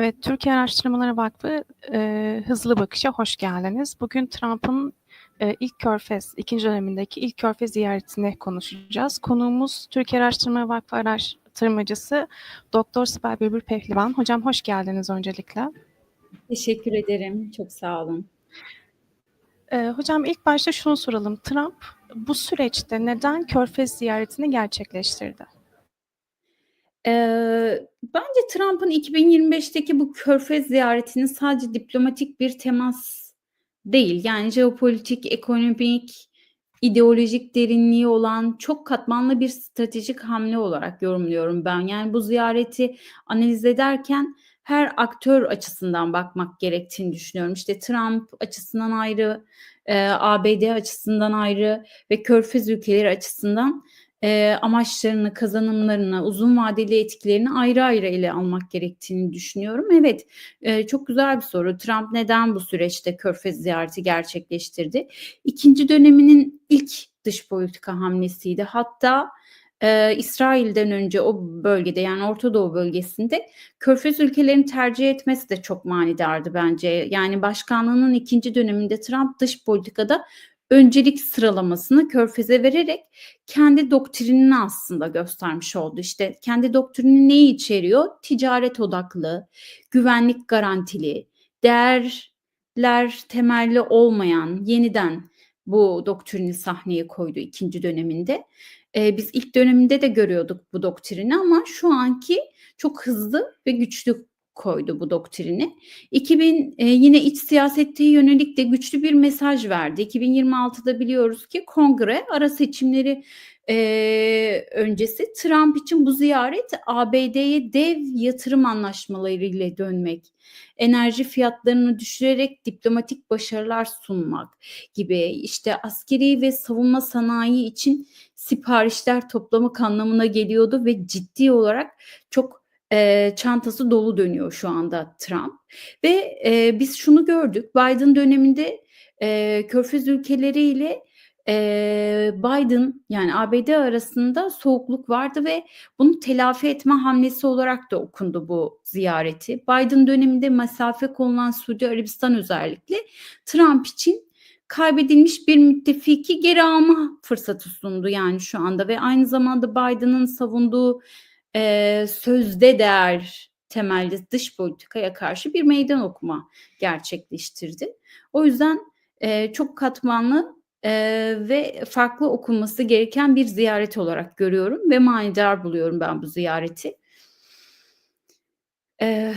Evet, Türkiye Araştırmaları Vakfı e, Hızlı Bakış'a hoş geldiniz. Bugün Trump'ın e, ilk Körfez, ikinci dönemindeki ilk Körfez ziyaretini konuşacağız. Konuğumuz Türkiye Araştırmaları Vakfı araştırmacısı Doktor Sibel Bülbül Pehlivan. Hocam hoş geldiniz öncelikle. Teşekkür ederim, çok sağ olun. E, hocam ilk başta şunu soralım. Trump bu süreçte neden Körfez ziyaretini gerçekleştirdi? Eee, bence Trump'ın 2025'teki bu Körfez ziyaretinin sadece diplomatik bir temas değil. Yani jeopolitik, ekonomik, ideolojik derinliği olan çok katmanlı bir stratejik hamle olarak yorumluyorum ben. Yani bu ziyareti analiz ederken her aktör açısından bakmak gerektiğini düşünüyorum. İşte Trump açısından ayrı, eee, ABD açısından ayrı ve Körfez ülkeleri açısından e, amaçlarını, kazanımlarını, uzun vadeli etkilerini ayrı ayrı ele almak gerektiğini düşünüyorum. Evet, e, çok güzel bir soru. Trump neden bu süreçte Körfez ziyareti gerçekleştirdi? İkinci döneminin ilk dış politika hamlesiydi. Hatta e, İsrail'den önce o bölgede yani Orta Doğu bölgesinde Körfez ülkelerini tercih etmesi de çok manidardı bence. Yani başkanlığının ikinci döneminde Trump dış politikada öncelik sıralamasını Körfez'e vererek kendi doktrinini aslında göstermiş oldu. İşte kendi doktrini neyi içeriyor? Ticaret odaklı, güvenlik garantili, değerler temelli olmayan yeniden bu doktrini sahneye koydu ikinci döneminde. Ee, biz ilk döneminde de görüyorduk bu doktrini ama şu anki çok hızlı ve güçlü koydu bu doktrini. 2000 e, yine iç siyasette yönelik de güçlü bir mesaj verdi. 2026'da biliyoruz ki kongre ara seçimleri e, öncesi Trump için bu ziyaret ABD'ye dev yatırım anlaşmalarıyla dönmek, enerji fiyatlarını düşürerek diplomatik başarılar sunmak gibi işte askeri ve savunma sanayi için siparişler toplamak anlamına geliyordu ve ciddi olarak çok e, çantası dolu dönüyor şu anda Trump ve e, biz şunu gördük Biden döneminde e, Körfez ülkeleriyle e, Biden yani ABD arasında soğukluk vardı ve bunu telafi etme hamlesi olarak da okundu bu ziyareti. Biden döneminde mesafe konulan Suudi Arabistan özellikle Trump için kaybedilmiş bir müttefiki geri alma fırsatı sundu yani şu anda ve aynı zamanda Biden'ın savunduğu e, sözde değer temelli dış politikaya karşı bir meydan okuma gerçekleştirdi. O yüzden e, çok katmanlı e, ve farklı okunması gereken bir ziyaret olarak görüyorum ve manidar buluyorum ben bu ziyareti. Ee,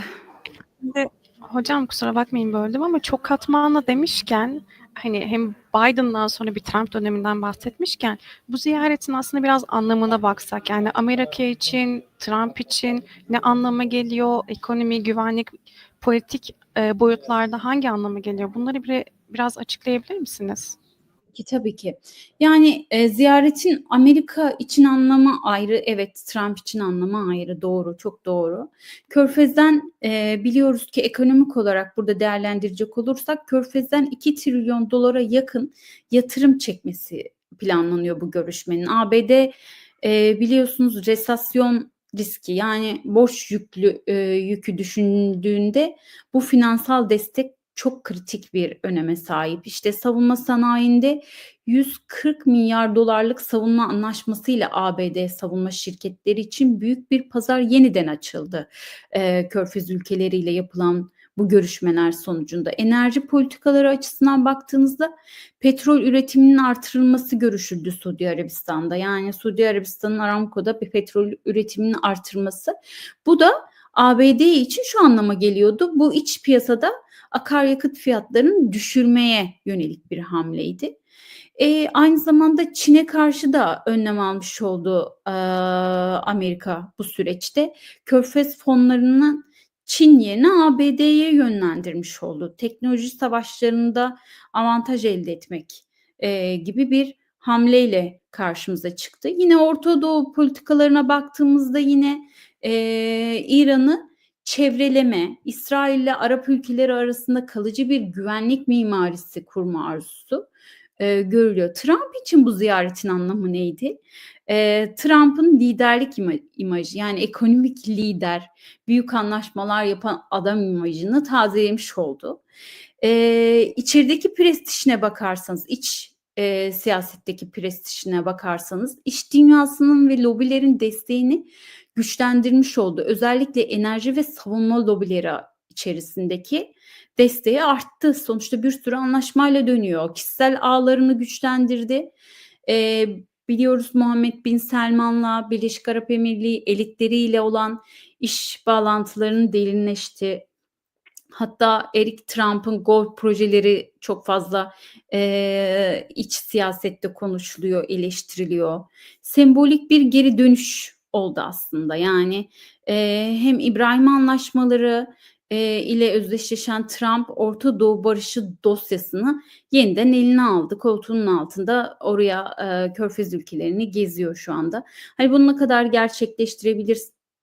Hocam kusura bakmayın böldüm ama çok katmanlı demişken hani hem Biden'dan sonra bir Trump döneminden bahsetmişken bu ziyaretin aslında biraz anlamına baksak yani Amerika için, Trump için ne anlama geliyor, ekonomi, güvenlik, politik e, boyutlarda hangi anlama geliyor? Bunları bir, biraz açıklayabilir misiniz? Ki tabii ki. Yani e, ziyaretin Amerika için anlamı ayrı, evet Trump için anlamı ayrı, doğru, çok doğru. Körfez'den e, biliyoruz ki ekonomik olarak burada değerlendirecek olursak Körfez'den 2 trilyon dolara yakın yatırım çekmesi planlanıyor bu görüşmenin. ABD e, biliyorsunuz resasyon riski yani boş yüklü e, yükü düşündüğünde bu finansal destek çok kritik bir öneme sahip. İşte savunma sanayinde 140 milyar dolarlık savunma anlaşmasıyla ABD savunma şirketleri için büyük bir pazar yeniden açıldı. Ee, Körfez ülkeleriyle yapılan bu görüşmeler sonucunda enerji politikaları açısından baktığınızda petrol üretiminin artırılması görüşüldü Suudi Arabistan'da. Yani Suudi Arabistan'ın Aramco'da bir petrol üretiminin artırması. Bu da ABD için şu anlama geliyordu. Bu iç piyasada akaryakıt fiyatlarını düşürmeye yönelik bir hamleydi. E, aynı zamanda Çin'e karşı da önlem almış oldu e, Amerika bu süreçte. Körfez fonlarının Çin yerine ABD'ye yönlendirmiş oldu. Teknoloji savaşlarında avantaj elde etmek e, gibi bir hamleyle karşımıza çıktı. Yine Orta Doğu politikalarına baktığımızda yine e, İran'ı çevreleme, İsrail ile Arap ülkeleri arasında kalıcı bir güvenlik mimarisi kurma arzusu eee, görülüyor. Trump için bu ziyaretin anlamı neydi? Eee, Trump'ın liderlik ima imajı yani ekonomik lider, büyük anlaşmalar yapan adam imajını tazelemiş oldu. Eee, içerideki prestijine bakarsanız, iç, eee, siyasetteki prestijine bakarsanız iş dünyasının ve lobilerin desteğini güçlendirmiş oldu. Özellikle enerji ve savunma lobileri içerisindeki desteği arttı. Sonuçta bir sürü anlaşmayla dönüyor. Kişisel ağlarını güçlendirdi. Eee, biliyoruz Muhammed Bin Selman'la Birleşik Arap Emirliği elitleriyle olan iş bağlantılarının derinleşti. Hatta Eric Trump'ın Golf projeleri çok fazla eee, iç siyasette konuşuluyor, eleştiriliyor. Sembolik bir geri dönüş oldu aslında. Yani eee, hem İbrahim Anlaşmaları eee, ile özdeşleşen Trump Orta Doğu barışı dosyasını yeniden eline aldı. Koltuğunun altında oraya eee, Körfez ülkelerini geziyor şu anda. Hani bunu ne kadar gerçekleştirebilir?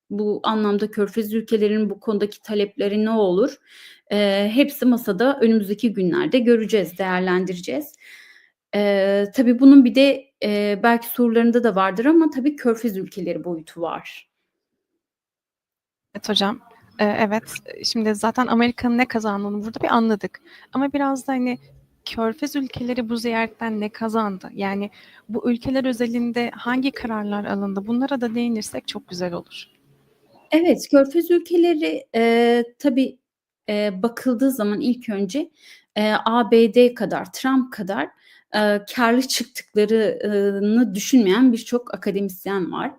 Bu anlamda Körfez ülkelerinin bu konudaki talepleri ne olur? Eee, hepsi masada önümüzdeki günlerde göreceğiz, değerlendireceğiz. Eee, tabii bunun bir de eee, belki sorularında da vardır ama tabii Körfez ülkeleri boyutu var. Evet hocam. Eee, evet. Şimdi zaten Amerika'nın ne kazandığını burada bir anladık. Ama biraz da hani Körfez ülkeleri bu ziyaretten ne kazandı? Yani bu ülkeler özelinde hangi kararlar alındı? Bunlara da değinirsek çok güzel olur. Evet, Körfez ülkeleri eee, tabii eee, bakıldığı zaman ilk önce eee, ABD kadar, Trump kadar eee, kârlı çıktıklarını düşünmeyen birçok akademisyen var.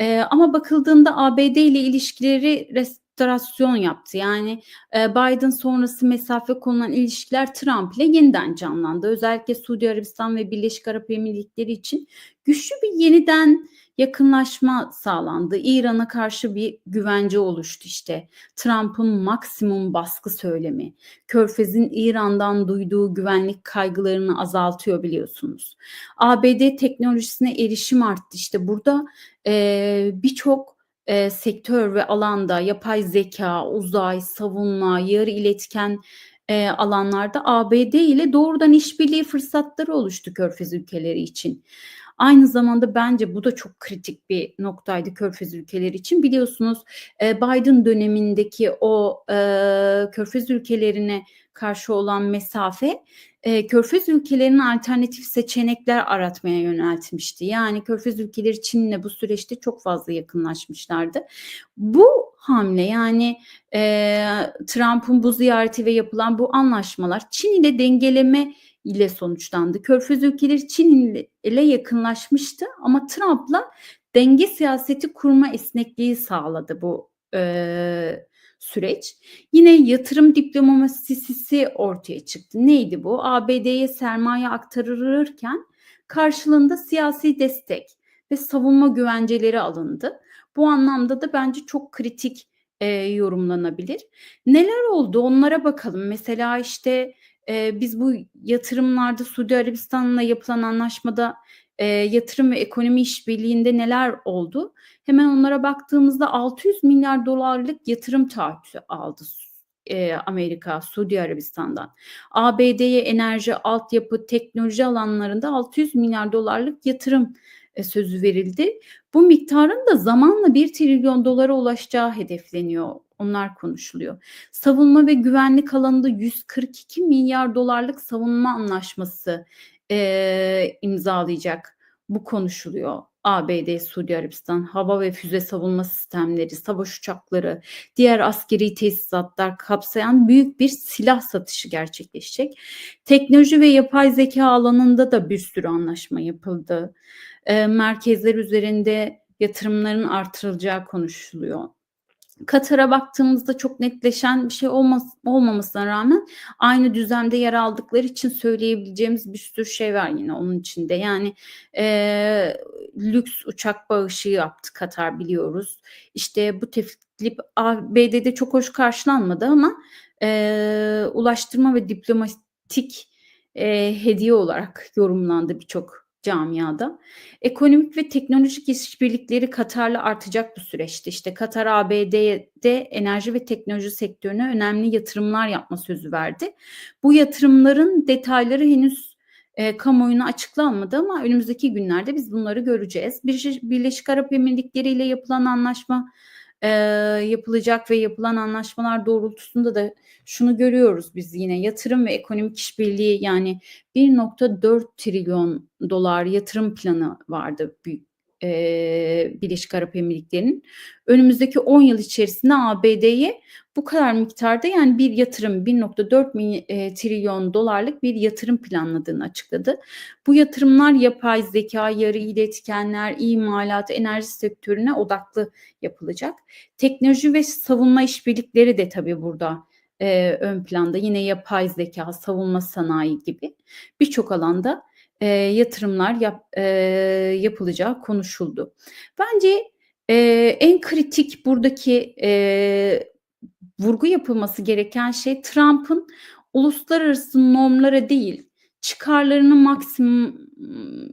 Eee, ama bakıldığında ABD ile ilişkileri restorasyon yaptı. Yani eee, Biden sonrası mesafe konulan ilişkiler Trump ile yeniden canlandı. Özellikle Suudi Arabistan ve Birleşik Arap Emirlikleri için güçlü bir yeniden yakınlaşma sağlandı. İran'a karşı bir güvence oluştu işte. Trump'ın maksimum baskı söylemi, Körfez'in İran'dan duyduğu güvenlik kaygılarını azaltıyor biliyorsunuz. ABD teknolojisine erişim arttı. İşte burada eee, birçok eee, sektör ve alanda yapay zeka, uzay, savunma, yarı iletken eee, alanlarda ABD ile doğrudan işbirliği fırsatları oluştu Körfez ülkeleri için. Aynı zamanda bence bu da çok kritik bir noktaydı Körfez ülkeleri için. Biliyorsunuz eee, Biden dönemindeki o eee, Körfez ülkelerine karşı olan mesafe eee, Körfez ülkelerinin alternatif seçenekler aratmaya yöneltmişti. Yani Körfez ülkeleri Çin'le bu süreçte çok fazla yakınlaşmışlardı. Bu hamle yani eee, Trump'ın bu ziyareti ve yapılan bu anlaşmalar Çin ile dengeleme ile sonuçlandı. Körfez ülkeleri Çin ile yakınlaşmıştı ama Trump'la denge siyaseti kurma esnekliği sağladı bu eee, süreç. Yine yatırım diplomasisi ortaya çıktı. Neydi bu? ABD'ye sermaye aktarılırken karşılığında siyasi destek ve savunma güvenceleri alındı. Bu anlamda da bence çok kritik eee, yorumlanabilir. Neler oldu? Onlara bakalım. Mesela işte eee, biz bu yatırımlarda Suudi Arabistan'la yapılan anlaşmada eee, yatırım ve ekonomi işbirliğinde neler oldu? Hemen onlara baktığımızda 600 milyar dolarlık yatırım taahhütü aldı eee, Amerika Suudi Arabistan'dan. ABD'ye enerji, altyapı, teknoloji alanlarında 600 milyar dolarlık yatırım e, sözü verildi. Bu miktarın da zamanla 1 trilyon dolara ulaşacağı hedefleniyor. Onlar konuşuluyor. Savunma ve güvenlik alanında 142 milyar dolarlık savunma anlaşması eee, imzalayacak. Bu konuşuluyor. ABD, Suudi Arabistan, hava ve füze savunma sistemleri, savaş uçakları, diğer askeri tesisatlar kapsayan büyük bir silah satışı gerçekleşecek. Teknoloji ve yapay zeka alanında da bir sürü anlaşma yapıldı. Eee, merkezler üzerinde yatırımların artırılacağı konuşuluyor. Katar'a baktığımızda çok netleşen bir şey olmaz, olmamasına rağmen aynı düzlemde yer aldıkları için söyleyebileceğimiz bir sürü şey var yine onun içinde. Yani eee, lüks uçak bağışı yaptı Katar biliyoruz. İşte bu teklif ABD'de çok hoş karşılanmadı ama eee, ulaştırma ve diplomatik eee, hediye olarak yorumlandı birçok camiada. Ekonomik ve teknolojik işbirlikleri Katar'la artacak bu süreçte. İşte Katar ABD'de enerji ve teknoloji sektörüne önemli yatırımlar yapma sözü verdi. Bu yatırımların detayları henüz e, kamuoyuna açıklanmadı ama önümüzdeki günlerde biz bunları göreceğiz. Birleşik, Arap Emirlikleri ile yapılan anlaşma e, yapılacak ve yapılan anlaşmalar doğrultusunda da şunu görüyoruz biz yine yatırım ve ekonomik işbirliği yani 1.4 trilyon dolar yatırım planı vardı büyük e, Birleşik Arap Emirlikleri'nin. Önümüzdeki 10 yıl içerisinde ABD'ye bu kadar miktarda yani bir yatırım 1.4 mi- e, trilyon dolarlık bir yatırım planladığını açıkladı. Bu yatırımlar yapay zeka, yarı iletkenler, imalat, enerji sektörüne odaklı yapılacak. Teknoloji ve savunma işbirlikleri de tabii burada e, ön planda. Yine yapay zeka, savunma sanayi gibi birçok alanda e, yatırımlar yap, e, yapılacağı konuşuldu. Bence e, en kritik buradaki e, vurgu yapılması gereken şey Trump'ın uluslararası normlara değil çıkarlarını maksimum ım,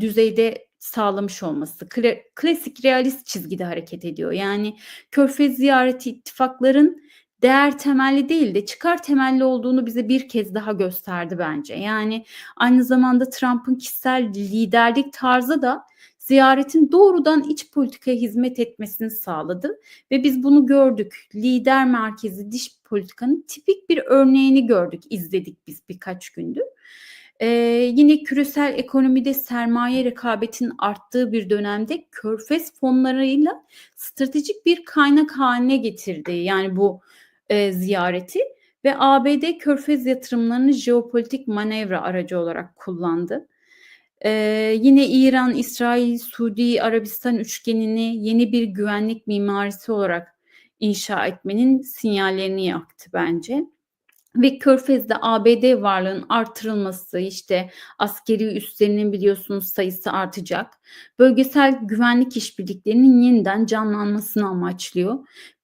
düzeyde sağlamış olması. Kla- klasik realist çizgide hareket ediyor. Yani Körfez ziyareti ittifakların değer temelli değil de çıkar temelli olduğunu bize bir kez daha gösterdi bence. Yani aynı zamanda Trump'ın kişisel liderlik tarzı da ziyaretin doğrudan iç politikaya hizmet etmesini sağladı ve biz bunu gördük. Lider merkezi dış politikanın tipik bir örneğini gördük, izledik biz birkaç gündür. Ee, yine küresel ekonomide sermaye rekabetin arttığı bir dönemde körfez fonlarıyla stratejik bir kaynak haline getirdi. Yani bu e, ziyareti ve ABD körfez yatırımlarını jeopolitik manevra aracı olarak kullandı. Ee, yine İran, İsrail, Suudi Arabistan üçgenini yeni bir güvenlik mimarisi olarak inşa etmenin sinyallerini yaktı bence. Ve Körfez'de ABD varlığının artırılması, işte askeri üslerinin biliyorsunuz sayısı artacak. Bölgesel güvenlik işbirliklerinin yeniden canlanmasını amaçlıyor.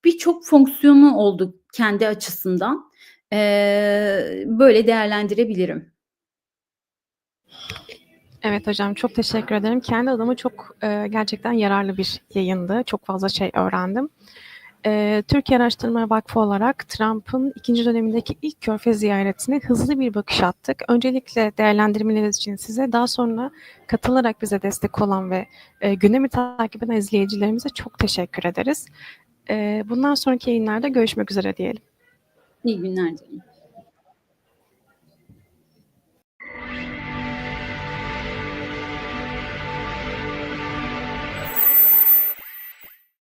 Birçok fonksiyonu oldu kendi açısından. Ee, böyle değerlendirebilirim. Evet hocam çok teşekkür ederim. Kendi adıma çok e, gerçekten yararlı bir yayındı. Çok fazla şey öğrendim. E, Türkiye Araştırma Vakfı olarak Trump'ın ikinci dönemindeki ilk körfez ziyaretine hızlı bir bakış attık. Öncelikle değerlendirmeleriniz için size, daha sonra katılarak bize destek olan ve e, gündemi takip eden izleyicilerimize çok teşekkür ederiz. E, bundan sonraki yayınlarda görüşmek üzere diyelim. İyi günler dilerim.